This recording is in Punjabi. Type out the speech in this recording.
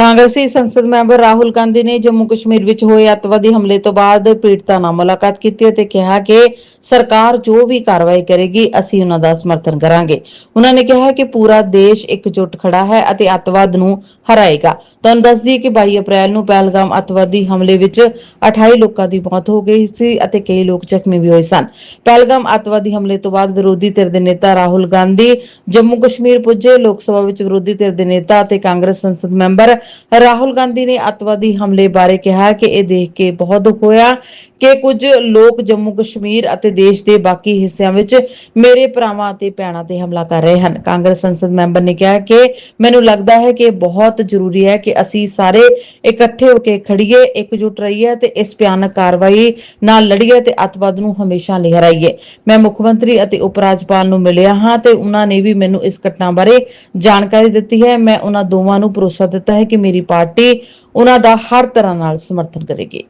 ਕਾਂਗਰਸੀ ਸੰਸਦ ਮੈਂਬਰ ਰਾਹੁਲ ਗਾਂਧੀ ਨੇ ਜੰਮੂ ਕਸ਼ਮੀਰ ਵਿੱਚ ਹੋਏ ਅੱਤਵਾਦੀ ਹਮਲੇ ਤੋਂ ਬਾਅਦ ਪੀੜਤਾਂ ਨਾਲ ਮੁਲਾਕਾਤ ਕੀਤੀ ਅਤੇ ਕਿਹਾ ਕਿ ਸਰਕਾਰ ਜੋ ਵੀ ਕਾਰਵਾਈ ਕਰੇਗੀ, ਅਸੀਂ ਉਹਨਾਂ ਦਾ ਸਮਰਥਨ ਕਰਾਂਗੇ। ਉਹਨਾਂ ਨੇ ਕਿਹਾ ਕਿ ਪੂਰਾ ਦੇਸ਼ ਇਕਜੁੱਟ ਖੜਾ ਹੈ ਅਤੇ ਅੱਤਵਾਦ ਨੂੰ ਹਰਾਏਗਾ। ਤੁਹਾਨੂੰ ਦੱਸ ਦਈਏ ਕਿ 22 ਅਪ੍ਰੈਲ ਨੂੰ ਪਹਿਲਗਾਮ ਅੱਤਵਾਦੀ ਹਮਲੇ ਵਿੱਚ 28 ਲੋਕਾਂ ਦੀ ਮੌਤ ਹੋ ਗਈ ਸੀ ਅਤੇ ਕਈ ਲੋਕ ਜ਼ਖਮੀ ਵੀ ਹੋਏ ਸਨ। ਪਹਿਲਗਾਮ ਅੱਤਵਾਦੀ ਹਮਲੇ ਤੋਂ ਬਾਅਦ ਵਿਰੋਧੀ ਧਿਰ ਦੇ ਨੇਤਾ ਰਾਹੁਲ ਗਾਂਧੀ ਜੰਮੂ ਕਸ਼ਮੀਰ ਪੁੱਜੇ। ਲੋਕ ਸਭਾ ਵਿੱਚ ਵਿਰੋਧੀ ਧਿਰ ਦੇ ਨੇਤਾ ਅਤੇ ਕਾਂਗਰਸ ਸੰਸਦ ਮੈਂਬਰ ਰਾਹੁਲ ਗਾਂਧੀ ਨੇ ਅੱਤਵਾਦੀ ਹਮਲੇ ਬਾਰੇ ਕਿਹਾ ਕਿ ਇਹ ਦੇਖ ਕੇ ਬਹੁਤ ਦੁੱਖ ਹੋਇਆ। ਕਿ ਕੁਝ ਲੋਕ ਜੰਮੂ ਕਸ਼ਮੀਰ ਅਤੇ ਦੇਸ਼ ਦੇ ਬਾਕੀ ਹਿੱਸਿਆਂ ਵਿੱਚ ਮੇਰੇ ਭਰਾਵਾਂ ਅਤੇ ਭੈਣਾਂ ਤੇ ਹਮਲਾ ਕਰ ਰਹੇ ਹਨ। ਕਾਂਗਰਸ ਸੰਸਦ ਮੈਂਬਰ ਨੇ ਕਿਹਾ ਕਿ ਮੈਨੂੰ ਲੱਗਦਾ ਹੈ ਕਿ ਇਹ ਬਹੁਤ ਜ਼ਰੂਰੀ ਹੈ ਕਿ ਅਸੀਂ ਸਾਰੇ ਇਕੱਠੇ ਹੋ ਕੇ ਖੜੀਏ ਇਕਜੁੱਟ ਰਹੀਏ ਤੇ ਇਸ ਭਿਆਨਕ ਕਾਰਵਾਈ ਨਾਲ ਲੜੀਏ ਤੇ ਅੱਤਵਾਦ ਨੂੰ ਹਮੇਸ਼ਾ ਲਹਿਰਾਈਏ। ਮੈਂ ਮੁੱਖ ਮੰਤਰੀ ਅਤੇ ਉਪ ਰਾਜਪਾਲ ਨੂੰ ਮਿਲਿਆ ਹਾਂ ਤੇ ਉਹਨਾਂ ਨੇ ਵੀ ਮੈਨੂੰ ਇਸ ਘਟਨਾ ਬਾਰੇ ਜਾਣਕਾਰੀ ਦਿੱਤੀ ਹੈ। ਮੈਂ ਉਹਨਾਂ ਦੋਵਾਂ ਨੂੰ ਭਰੋਸਾ ਦਿੱਤਾ ਹੈ ਕਿ ਮੇਰੀ ਪਾਰਟੀ ਉਹਨਾਂ ਦਾ ਹਰ ਤਰ੍ਹਾਂ ਨਾਲ ਸਮਰਥਨ ਕਰੇਗੀ।